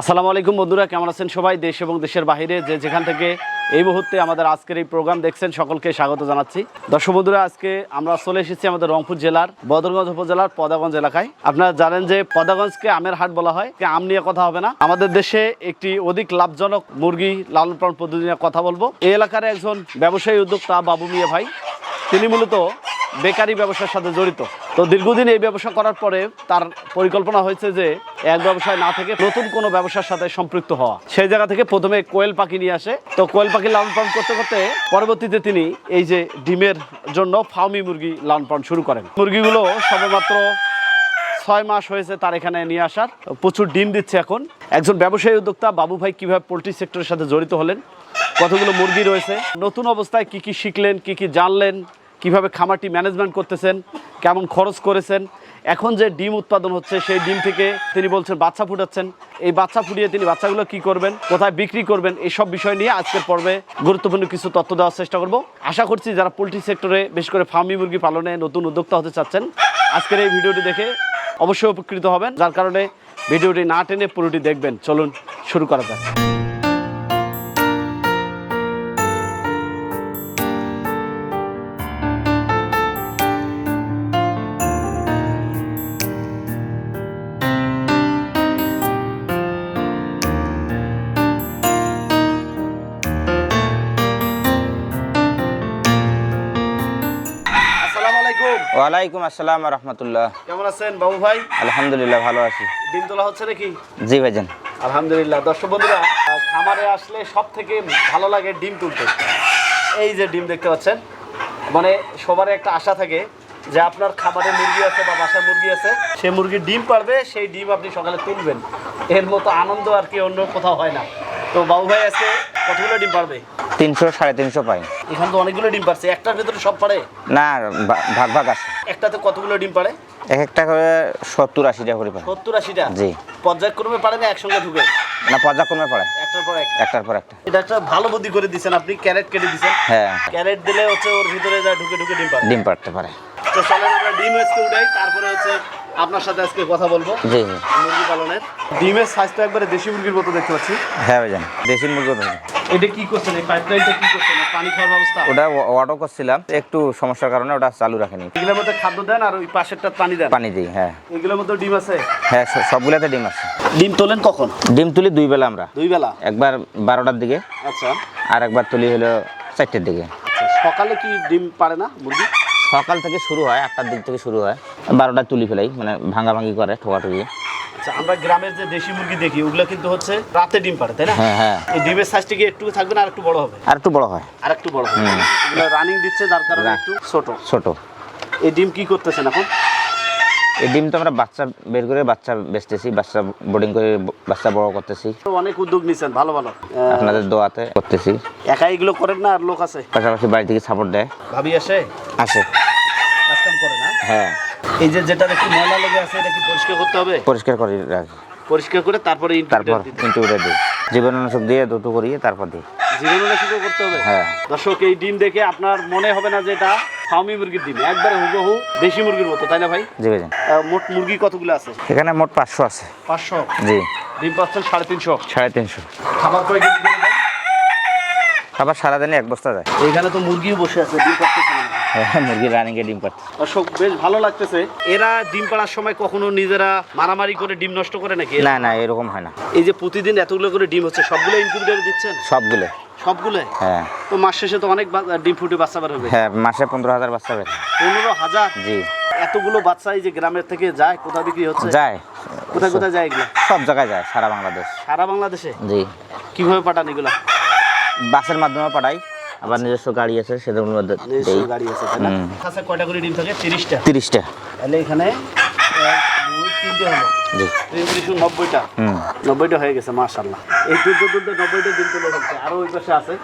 আসসালামু আলাইকুম বন্ধুরা, কেমন আছেন সবাই? দেশ এবং দেশের বাইরে যে যেখান থেকে এই মুহূর্তে আমাদের আজকের এই প্রোগ্রাম দেখছেন সকলকে স্বাগত জানাচ্ছি। দর্শক বন্ধুরা, আজকে আমরা চলে এসেছি আমাদের রংপুর জেলার বদরগঞ্জ উপজেলার পদাগঞ্জ এলাকায়। আপনারা জানেন যে পদাগঞ্জকে আমের হাট বলা হয় আম নিয়ে কথা হবে না। আমাদের দেশে একটি অধিক লাভজনক মুরগি লালন পালন পদ্ধতি নিয়ে কথা বলব। এই এলাকার একজন ব্যবসায়ী উদ্যোক্তা বাবু মিয়া ভাই, তিনি মূলত বেকারি ব্যবসার সাথে জড়িত। তো দীর্ঘদিন এই ব্যবসা করার পরে তার পরিকল্পনা হয়েছে যে এক ব্যবসায় না থেকে নতুন কোনো ব্যবসার সাথে সম্পৃক্ত হওয়া। সেই জায়গা থেকে প্রথমে কোয়েল পাখি নিয়ে আসে। তো কোয়েল পাখি লালন পালন করতে করতে পরবর্তীতে তিনি এই যে ডিমের জন্য ফার্মি মুরগি লালন পালন শুরু করেন। মুরগিগুলো সবেমাত্র ছয় মাস হয়েছে তার এখানে নিয়ে আসার। প্রচুর ডিম দিচ্ছে এখন। একজন ব্যবসায়ী উদ্যোক্তা বাবু ভাই কীভাবে পোলট্রি সেক্টরের সাথে জড়িত হলেন, কতগুলো মুরগি রয়েছে, নতুন অবস্থায় কি কি শিখলেন, কি কি জানলেন কীভাবে খামারটি ম্যানেজমেন্ট করতেছেন, কেমন খরচ করেছেন, এখন যে ডিম উৎপাদন হচ্ছে, সেই ডিম থেকে তিনি বলছেন বাচ্চা ফুটাচ্ছেন। এই বাচ্চা ফুটিয়ে তিনি বাচ্চাগুলো কি করবেন, কোথায় বিক্রি করবেন এইসব বিষয় নিয়ে আজকের পর্বে গুরুত্বপূর্ণ কিছু তথ্য দেওয়ার চেষ্টা করব। আশা করছি যারা পোলট্রি সেক্টরে বেশ করে ফার্মি মুরগি পালনে নতুন উদ্যোক্তা হতে চাচ্ছেন, আজকের এই ভিডিওটি দেখে অবশ্যই উপকৃত হবেন। যার কারণে ভিডিওটি না টেনে পুরোটি দেখবেন। চলুন শুরু করা যাক। ওয়ালাইকুম আসসালাম রহমতুল্লাহ। কেমন আছেন বাবু ভাই? আলহামদুলিল্লাহ ভালো আছি। ডিম তোলা হচ্ছে নাকি? জি ভাইজান। আলহামদুলিল্লাহ। দর্শক বন্ধুরা খামারে আসলে সব থেকে ভালো লাগে ডিম তুলতে। এই যে ডিম দেখতে পাচ্ছেন মানে সবার একটা আশা থাকে যে আপনার খামারে মুরগি আছে বা বাসায় মুরগি আছে সে মুরগির ডিম পারবে সেই ডিম আপনি সকালে তুলবেন। এর মতো আনন্দ আর কি অন্য কোথাও হয় না। তো বাবু ভাই আজকে কতগুলো ডিম পারবে? তিনশো সাড়ে তিনশো পাই। এখানে তো অনেকগুলো ডিম পারছে একটার ভেতরে সব পারে না ভাগ ভাগ আছে। একটাতে কতগুলো ডিম পারে এক একটা করে সত্তর আশিটা করে পাই সত্তর আশিটা? জি। পর্যায়ক্রমে পারে না একসঙ্গে ঢুকে? না পর্যায়ক্রমে পড়ে। একটার পর একটা। একটার পর একটা। এটা একটা ভালো বুদ্ধি করে দিচ্ছেন আপনি ক্যারেট কেটে দিচ্ছেন হ্যাঁ। ক্যারেট দিলে হচ্ছে ওর ভিতরে যা ঢুকে ঢুকে ডিম পাবে ডিম পাড়তে পারে। তো চলেন আমরা ডিম আজকে উঠাই তারপরে হচ্ছে আপনার সাথে আজকে কথা বলব। জি জি। মুরগি পালনের। ডিমের সাইজটা একবারে দেশি মুরগির মতো দেখতে পাচ্ছি। হ্যাঁ ভাইজান দেশি মুরগি এটা কি করছেন? এই পাইপলাইনটা কি করছেন? পানি খাওয়ার ব্যবস্থা? ওটা অর্ডার করছিলাম। একটু সমস্যার কারণে ওটা চালু রাখেনি। এগুলোর মধ্যে খাদ্য দেন আর ওই পাশেরটা পানি দেন। পানি দিই হ্যাঁ। এগুলোর মধ্যে ডিম আছে? হ্যাঁ সবগুলাতে ডিম আছে। ডিম তোলেন কখন? ডিম তুলি দুই বেলা আমরা। দুই বেলা? একবার বারোটার দিকে আচ্ছা। আর একবার তুলি হলো চারটের দিকে। আচ্ছা সকালে কি ডিম পারে না মুরগি? সকাল থেকে শুরু হয় আটটার দিক থেকে শুরু হয়। বারোটা তুলি ফেলাই মানে ভাঙা ভাঙি করে ঠোকাঠুকি। আচ্ছা আমরা গ্রামের যে দেশি মুরগি দেখি ওগুলো কিন্তু হচ্ছে রাতে ডিম পারে তাই না? হ্যাঁ হ্যাঁ। এই ডিমের সাইজটা কি একটু থাকবে না আর একটু বড় হবে? আর একটু বড় হয়। আর একটু বড় হবে রানিং দিচ্ছে যার কারণে একটু ছোট। ছোট। এই ডিম কি করতেছেন এখন? এই ডিম তো আমরা বাচ্চা বের করে বাচ্চা বেচতেছি বাচ্চা বোর্ডিং করে বাচ্চা বড় করতেছি। অনেক উদ্যোগ নিছেন ভালো ভালো। আপনাদের দোয়াতে করতেছি। একা এগুলো করেন না আর লোক আছে? পাশাপাশি বাড়ি থেকে সাপোর্ট দেয়। ভাবি আসে? আসে। কাজ কাম করে না? হ্যাঁ। এই যে যেটা একটু ময়লা লেগে আছে এটা কি পরিষ্কার করতে হবে? পরিষ্কার করে রাখি। পরিষ্কার করে তারপরে তারপর ইনকিউবেটার দিই। জীবাণুনাশক দিয়ে দুটো করিয়ে তারপর দিই। জীবাণুনাশকও করতে হবে। হ্যাঁ। দর্শক এই ডিম দেখে আপনার মনে হবে না যে এটা ফার্মি মুরগির ডিম। একবারে হুবহু দেশি মুরগির মতো তাই না ভাই? জি ভাই আহ, মোট মুরগি কতগুলো আছে? এখানে মোট পাঁচশো আছে। পাঁচশো? জি। ডিম পাচ্ছেন সাড়ে তিনশো। সাড়ে তিনশো। খাবার কয় কেজি করে দেন? খাবার সারাদিনে এক বস্তা যায়। এখানে তো মুরগিও বসে আছে ডিম পাচ্ছে না হ্যাঁ মুরগি রানিংয়ে ডিম পাচ্ছে দর্শক বেশ ভালো লাগতেছে। এরা ডিম পাড়ার সময় কখনো নিজেরা মারামারি করে ডিম নষ্ট করে নাকি? না না এরকম হয় না। এই যে প্রতিদিন এতগুলো করে ডিম হচ্ছে সবগুলো ইনকিউবেটরে দিচ্ছেন? সবগুলো। সবগুলো? হ্যাঁ। তো মাস শেষে তো অনেক ডিম ফুটে বাচ্চা বার হবে। হ্যাঁ মাসে পনেরো হাজার বাচ্চা বের পনেরো হাজার? জি। এতগুলো বাচ্চা এই যে গ্রামের থেকে যায় কোথায় বিক্রি হচ্ছে? যায়। কোথায় কোথায় যায় এগুলো? সব জায়গায় যায় সারা বাংলাদেশ। সারা বাংলাদেশে? জি। কীভাবে পাঠান এগুলো? বাসের মাধ্যমে পাঠাই। আবার নিজস্ব গাড়ি আছে মধ্যে নিজস্ব গাড়ি আছে তাই না? কয়টা করে ডিম থাকে? তিরিশটা। তিরিশটা। তাহলে এখানে তিনটে হলো জি। নব্বইটা। নব্বইটা হয়ে গেছে এই নব্বইটা দিন তুলে হচ্ছে আরও ওই পাশে আছে।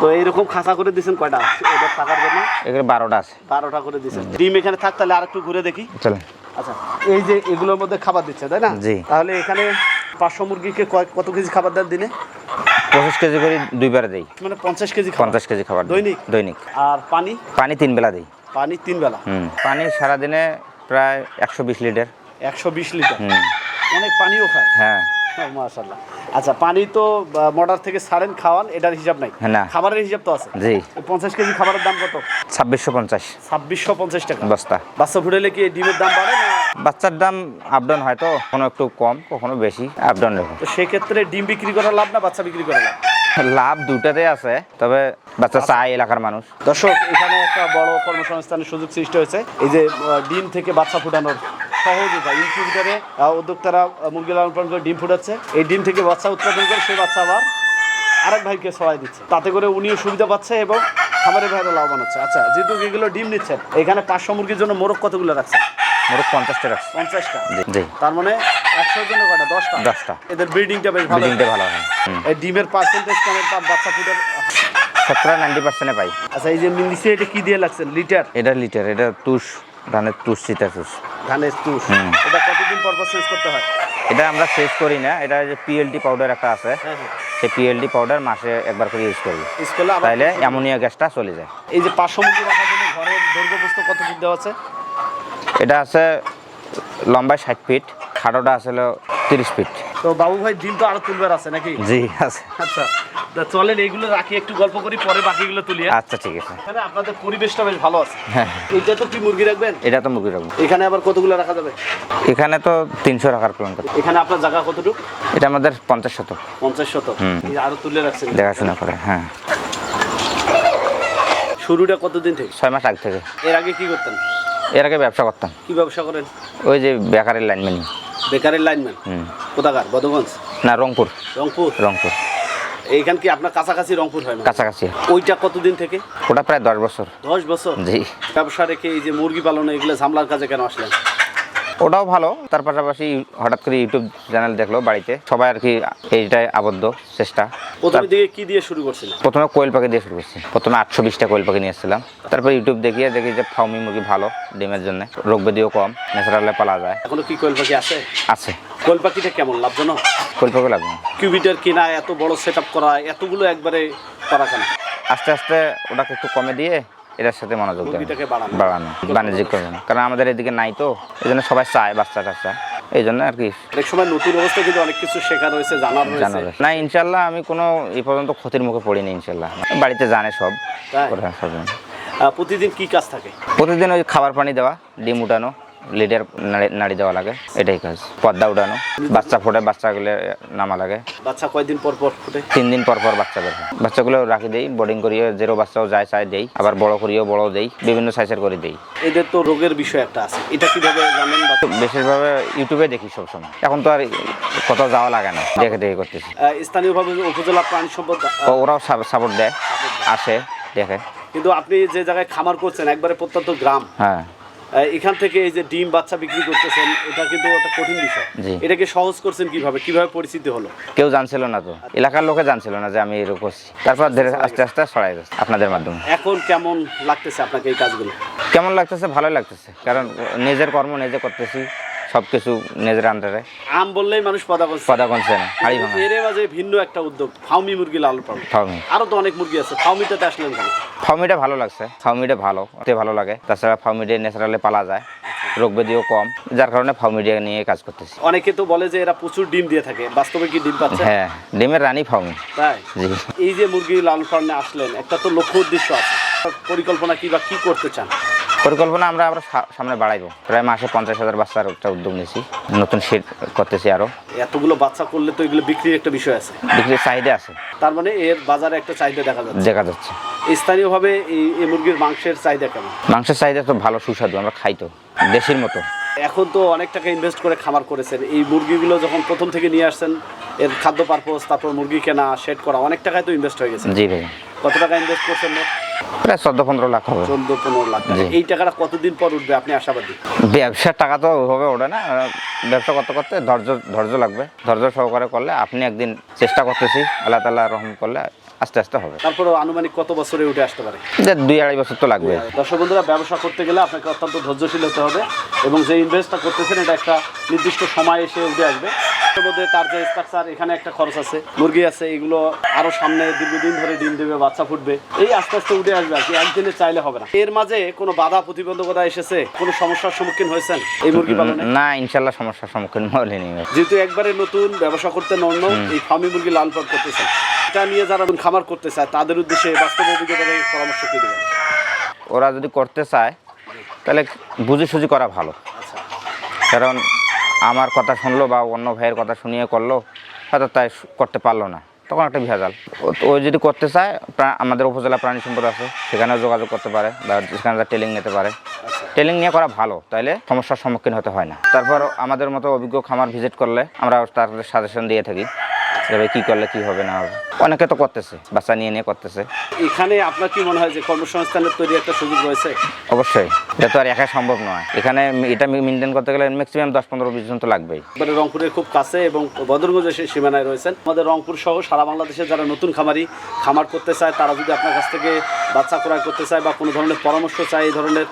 তো এইরকম খাঁচা করে দিয়েছেন কয়টা? ওদের থাকার জন্য? এখানে বারোটা আছে। বারোটা করে দিয়েছেন ডিম এখানে থাক তাহলে আরেকটু ঘুরে দেখি। চলেন। আচ্ছা এই যে এগুলোর মধ্যে খাবার দিচ্ছে তাই না? জি। তাহলে এখানে পাঁচশো মুরগিকে কয়- কত কেজি খাবার দেন দিনে? পঁচিশ কেজি করে দুইবার দেই। মানে পঞ্চাশ কেজি পঞ্চাশ কেজি খাবার দৈনিক? দৈনিক। আর পানি? পানি তিন বেলা দিই। পানি তিন বেলা? হুম। পানি সারাদিনে প্রায় একশো বিশ লিটার। একশো বিশ লিটার? হুম। অনেক পানিও খায়? হ্যাঁ। মাশাল্লাহ আচ্ছা পানি তো মর্ডার থেকে ছাড়েন খাওয়ান এটার হিসাব নাই। না। খাবারের হিসাব তো আছে? জি। পঞ্চাশ কেজি খাবারের দাম কত? ছাব্বিশশো পঞ্চাশ। ছাব্বিশশো পঞ্চাশ টাকা। বস্তা। বাচ্চা ফুটালে কি ডিমের দাম বাড়ে না বাচ্চার দাম আপ ডাউন হয়তো কখনো একটু কম কখনো বেশি আপ ডাউন রেখো তো সেক্ষেত্রে ডিম বিক্রি করা লাভ না বাচ্চা বিক্রি করা লাভ? লাভ দুটাতে আছে তবে বাচ্চা চায় এলাকার মানুষ। দর্শক এখানে একটা বড় কর্মসংস্থানের সুযোগ সৃষ্টি হয়েছে। এই যে ডিম থেকে বাচ্চা ফুটানোর সহজ উপায়। ইনকিউবেটারে উদ্যোক্তারা মুরগি লালন পালন করে ডিম ফুটাচ্ছে। এই ডিম থেকে বাচ্চা উৎপাদন করে সেই বাচ্চা আবার আরেক ভাইকে সহায় দিচ্ছে। তাতে করে উনিও সুবিধা পাচ্ছে এবং খামারের ভাইরা লাভবান হচ্ছে। আচ্ছা যেহেতু এগুলো ডিম নিচ্ছেন এখানে পাঁচশো মুরগির জন্য মোরগ কতগুলো রাখছেন? মোট পঞ্চাশটা রাখছে পঞ্চাশটা? জি জি। তার মানে একশোর জন্য কটা দশটা? দশটা। এদের ব্রিডিংটা বেশ ভালো। বিল্ডিংটা ভালো হয়। এই ডিমের পার্সেন্টেজ কেমন? পান বাচ্চা ফুটার সতেরো নাইনটি পার্সেন্টে পাই। আচ্ছা এই যে নিচে এটা কি দিয়ে লাগছেন লিটার? এটা লিটার এটা তুষ ধানের তুষ চিটা তুষ। ধানের তুষ। এটা কতদিন পর পর চেঞ্জ করতে হয়? এটা আমরা শেষ করি না এটা যে পিএলটি পাউডার একটা আছে। হ্যাঁ হ্যাঁ। সেই পিএলটি পাউডার মাসে একবার করে ইউজ করি। স্কুলে আবার তাইলে অ্যামোনিয়া গ্যাসটা চলে যায়। এই যে পাঁচশো মুরগি রাখার জন্য ঘরের দৈর্ঘ্য প্রস্থ কত ফিট দেওয়া আছে? এটা আছে লম্বায় ষাট ফিট খাটোটা আছে তিরিশ ফিট তো বাবু ভাই ডিম তো আরও তুলবার আছে নাকি? জি আছে। আচ্ছা চলেন এইগুলো রাখি একটু গল্প করি পরে বাকিগুলো তুলি হ্যাঁ? আচ্ছা ঠিক আছে। এখানে আপনাদের পরিবেশটা বেশ ভালো আছে। হ্যাঁ এইটা তো কি মুরগি রাখবেন? এটা তো মুরগি রাখব। এখানে আবার কতগুলো রাখা যাবে? এখানে তো তিনশো টাকার প্ল্যান করে এখানে আপনার জায়গা কতটুকু? এটা আমাদের পঞ্চাশ শতক। পঞ্চাশ শতক। এই আরও তুলে রাখছেন। দেখাশোনা করে হ্যাঁ। শুরুটা কতদিন থেকে? ছয় মাস আগ থেকে। এর আগে কি করতেন? এর আগে ব্যবসা করতাম। কি ব্যবসা করেন? ওই যে বেকারের লাইনম্যান বেকারের লাইনম্যান হুম। কোথাকার? বদগঞ্জ? না রংপুর। রংপুর? রংপুর। এইখান কি আপনার কাছাকাছি রংপুর হয় না? কাছাকাছি। ওইটা কতদিন থেকে? ওটা প্রায় দশ বছর। দশ বছর? জি। ব্যবসা রেখে এই যে মুরগি পালন এগুলো ঝামলার কাজে কেন আসলেন? ওটাও ভালো। তার পাশাপাশি হঠাৎ করে ইউটিউব চ্যানেল দেখল বাড়িতে। সবাই আর কি এইটাই আবদ্ধ চেষ্টা। প্রথমে দিকে কি দিয়ে শুরু করছিলেন প্রথমে কোয়েল পাখি দিয়ে শুরু করছি। প্রথমে আটশো বিশটা কোয়েল পাখি নিয়ে এসেছিলাম তারপর ইউটিউব দেখিয়ে দেখি যে ফাউমি মুরগি ভালো ডিমের জন্য। রোগ ব্যাধিও কম ন্যাচারালে পালা যায়। এখনও কি কোয়েল পাখি আছে? আছে। কোয়েল পাখিটা কেমন? লাভজনক? কোয়েল পাখি না। কিউবিটার কিনা এত বড় সেট করা এতগুলো একবারে করা কেন আস্তে আস্তে ওটাকে একটু কমে দিয়ে এটার সাথে মনোযোগ দেন। বাড়ানো। বাণিজ্যিক করবেন কারণ আমাদের এদিকে নাই তো এই জন্য সবাই চায় বাচ্চা টাচ্চা। এই জন্য আর কি। অনেক সময় নতুন অবস্থা কিন্তু অনেক কিছু শেখা রয়েছে জানার জানা রয়েছে। না ইনশাল্লাহ আমি কোনো এই পর্যন্ত ক্ষতির মুখে পড়িনি ইনশাল্লাহ বাড়িতে জানে সব। প্রতিদিন কি কাজ থাকে? প্রতিদিন ওই খাবার পানি দেওয়া ডিম উঠানো লিডার নাড়ি দেওয়া লাগে এটাই কাজ। পর্দা উঠানো বাচ্চা ফোটে বাচ্চাগুলো নামা লাগে। বাচ্চা কয়দিন পর পর ফুটে? তিন দিন পর পর বাচ্চা বের হয়। বাচ্চাগুলো রাখি দেই বোর্ডিং করিয়ে জেরো বাচ্চাও যায় চাই দেই আবার বড় করিয়েও বড় দেই বিভিন্ন সাইজের করে দেই। এদের তো রোগের বিষয় একটা আছে এটা কীভাবে জানেন বিশেষভাবে ইউটিউবে দেখি সবসময়। এখন তো আর কোথাও যাওয়া লাগে না দেখে দেখে করতেছি। স্থানীয়ভাবে উপজেলা প্রাণী সম্পদ ওরাও সাপোর্ট দেয়। আসে দেখে। কিন্তু আপনি যে জায়গায় খামার করছেন একবারে প্রত্যন্ত গ্রাম হ্যাঁ। এখান থেকে এই যে ডিম বাচ্চা বিক্রি করতেছেন এটা কিন্তু একটা কঠিন বিষয়। এটাকে সহজ করছেন কীভাবে? কীভাবে পরিচিতি হলো? কেউ জানছিল না তো। এলাকার লোকে জানছিল না যে আমি এরকম করছি। তারপর ধীরে আস্তে আস্তে ছড়াই গেছে আপনাদের মাধ্যমে। এখন কেমন লাগতেছে আপনাকে এই কাজগুলো? কেমন লাগতেছে? ভালোই লাগতেছে। কারণ নিজের কর্ম নিজে করতেছি। সব কিছু নিজের আন্ডারে আম বললেই মানুষ পদা করছে পদা কনছে না হাড়ি ভাঙা। এর মাঝে ভিন্ন একটা উদ্যোগ ফাউমি মুরগি লালন পালন। ফাউমি আরও তো অনেক মুরগি আছে ফাউমিটাতে আসলেন কেন? ফাউমিটা ভালো লাগছে ফাউমিটা ভালো ওতে ভালো লাগে। তাছাড়া ফাউমিটে ন্যাচারালি পালা যায় রোগ ব্যাধিও কম যার কারণে ফাউমিডিয়া নিয়ে কাজ করতেছি। অনেকে তো বলে যে এরা প্রচুর ডিম দিয়ে থাকে বাস্তবে কি ডিম পাচ্ছে? হ্যাঁ ডিমের রানী ফাউমি তাই? জি। এই যে মুরগি লালন পালনে আসলেন একটা তো লক্ষ্য উদ্দেশ্য আছে। পরিকল্পনা কি বা কি করতে চান? পরিকল্পনা আমরা আবার সামনে বাড়াইবো। প্রায় মাসে পঞ্চাশ হাজার বাচ্চার একটা উদ্যোগ নিয়েছি। নতুন সেট করতেছি আরও এতগুলো বাচ্চা করলে তো এগুলো বিক্রির একটা বিষয় আছে। বিক্রির চাহিদা আছে। তার মানে এর বাজারে একটা চাহিদা দেখা যাচ্ছে। দেখা যাচ্ছে। স্থানীয়ভাবে এই মুরগির মাংসের চাহিদা কেমন? মাংসের চাহিদা তো ভালো সুস্বাদু আমরা খাই তো দেশির মতো। এখন তো অনেক টাকা ইনভেস্ট করে খামার করেছেন। এই মুরগিগুলো যখন প্রথম থেকে নিয়ে আসছেন এর খাদ্য পারপোজ তারপর মুরগি কেনা শেড করা অনেক টাকায় তো ইনভেস্ট হয়ে গেছে। জি ভাই। কত টাকা ইনভেস্ট করছেন? প্রায় চোদ্দ পনেরো লাখ হবে। চোদ্দ পনেরো লাখ এই টাকাটা কতদিন পর উঠবে? আপনি আশাবাদী? ব্যবসার টাকা তো ওইভাবে ওঠে না। ব্যবসা করতে করতে ধৈর্য ধৈর্য লাগবে। ধৈর্য সহকারে করলে আপনি একদিন চেষ্টা করতেছি আল্লাহ তাল্লাহ রহম করলে আস্তে আস্তে হবে। তারপরে আনুমানিক কত বছরে উঠে আসতে পারে? যে দুই আড়াই বছর তো লাগবে। দর্শক বন্ধুরা ব্যবসা করতে গেলে আপনাকে অত্যন্ত ধৈর্যশীল হতে হবে এবং যে ইনভেস্টটা করতেছেন এটা একটা নির্দিষ্ট সময় এসে উঠে আসবে। মধ্যে তার যে স্ট্রাকচার এখানে একটা খরচ আছে। মুরগি আছে এগুলো আরও সামনে দীর্ঘদিন ধরে ডিম দেবে বাচ্চা ফুটবে। এই আস্তে আস্তে উঠে আসবে আর কি একদিনে চাইলে হবে না। এর মাঝে কোনো বাধা প্রতিবন্ধকতা এসেছে? কোনো সমস্যার সম্মুখীন হয়েছেন এই মুরগি পালনে? না ইনশাল্লাহ সমস্যার সম্মুখীন হয়নি। যেহেতু একবারে নতুন ব্যবসা করতে নন্য এই ফার্মি মুরগি লালন পালন করতেছেন। এটা নিয়ে যারা খামার করতে চায় তাদের উদ্দেশ্যে বাস্তব অভিজ্ঞতা পরামর্শ কি দেবেন? ওরা যদি করতে চায় তাহলে বুঝি সুঝি করা ভালো। আচ্ছা। কারণ আমার কথা শুনলো বা অন্য ভাইয়ের কথা শুনিয়ে করল হয়তো তাই করতে পারল না। তখন একটা ভেজাল। ও- ও যদি করতে চায় আমাদের উপজেলা প্রাণী সম্পদ আছে সেখানেও যোগাযোগ করতে পারে বা সেখানে তার ট্রেলিং নিতে পারে। ট্রেলিং ট্রেনিং নিয়ে করা ভালো তাইলে সমস্যার সম্মুখীন হতে হয় না। তারপর আমাদের মতো অভিজ্ঞ খামার ভিজিট করলে আমরা তার সাজেশন দিয়ে থাকি। ভাই কী করলে কী হবে না হবে? অনেকে তো করতেছে বাচ্চা নিয়ে নিয়ে করতেছে। এখানে আপনার কি মনে হয় যে কর্মসংস্থানের তৈরি একটা সুযোগ রয়েছে? অবশ্যই এটা তো আর একা সম্ভব নয়। এখানে এটা মেনটেন করতে গেলে ম্যাক্সিমাম দশ পনেরো বিশ জন তো লাগবেই। এবারে রংপুরের খুব কাছে এবং বদরগঞ্জের সেই সীমানায় রয়েছেন। আমাদের রংপুর সহ সারা বাংলাদেশে যারা নতুন খামারি খামার করতে চায় তারা যদি আপনার কাছ থেকে বাচ্চা ক্রয় করতে চায় বা কোনো ধরনের পরামর্শ চায় এই ধরনের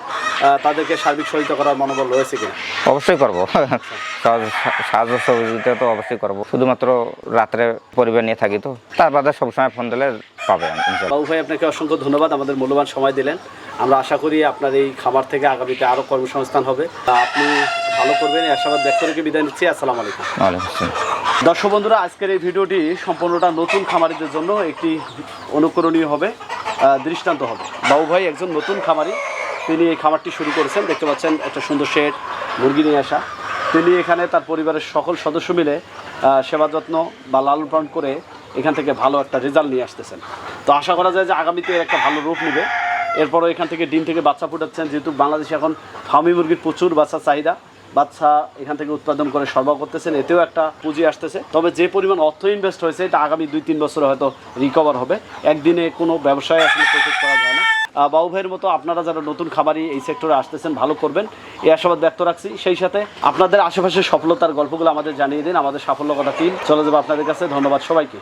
তাদেরকে সার্বিক সহায়তা করার মনোবল রয়েছে কিনা? অবশ্যই করব। সাহায্য সহযোগিতা তো অবশ্যই করব। শুধুমাত্র রাত্রে পরিবার নিয়ে থাকি তো। তার বাদে সবসময় ফোন দিলে ইনশাল্লাহ। বাবু ভাই আপনাকে অসংখ্য ধন্যবাদ। আমাদের মূল্যবান সময় দিলেন। আমরা আশা করি আপনার এই খামার থেকে আগামীতে আরও কর্মসংস্থান হবে। তা আপনি ভালো করবেন আশাবাদ ব্যক্ত রেখে বিদায় নিচ্ছি। আসসালামু আলাইকুম। দর্শক বন্ধুরা আজকের এই ভিডিওটি সম্পূর্ণটা নতুন খামারিদের জন্য একটি অনুকরণীয় হবে দৃষ্টান্ত হবে। বাবু ভাই একজন নতুন খামারি। তিনি এই খামারটি শুরু করেছেন। দেখতে পাচ্ছেন একটা সুন্দর শেড মুরগি নিয়ে আসা। তিনি এখানে তার পরিবারের সকল সদস্য মিলে সেবা যত্ন বা লালন পালন করে এখান থেকে ভালো একটা রেজাল্ট নিয়ে আসতেছেন। তো আশা করা যায় যে আগামীতে এর একটা ভালো রূপ নেবে। এরপরও এখান থেকে ডিম থেকে বাচ্চা ফুটাচ্ছেন, যেহেতু বাংলাদেশে এখন ফার্মি মুরগির প্রচুর বাচ্চা চাহিদা। বাচ্চা এখান থেকে উৎপাদন করে সরবরাহ করতেছেন, এতেও একটা পুঁজি আসতেছে। তবে যে পরিমাণ অর্থ ইনভেস্ট হয়েছে, এটা আগামী দুই তিন বছরে হয়তো রিকভার হবে। একদিনে কোনো ব্যবসায় আসলে প্রফিট করা যায় না। বাবু ভাইয়ের মতো আপনারা যারা নতুন খামারি এই সেক্টরে আসতেছেন, ভালো করবেন। এই আশাবাদ ব্যক্ত রাখছি। সেই সাথে আপনাদের আশেপাশে সফলতার গল্পগুলো আমাদের জানিয়ে দিন, আমাদের সাফল্য টিম চলে যাব আপনাদের কাছে। ধন্যবাদ সবাইকে।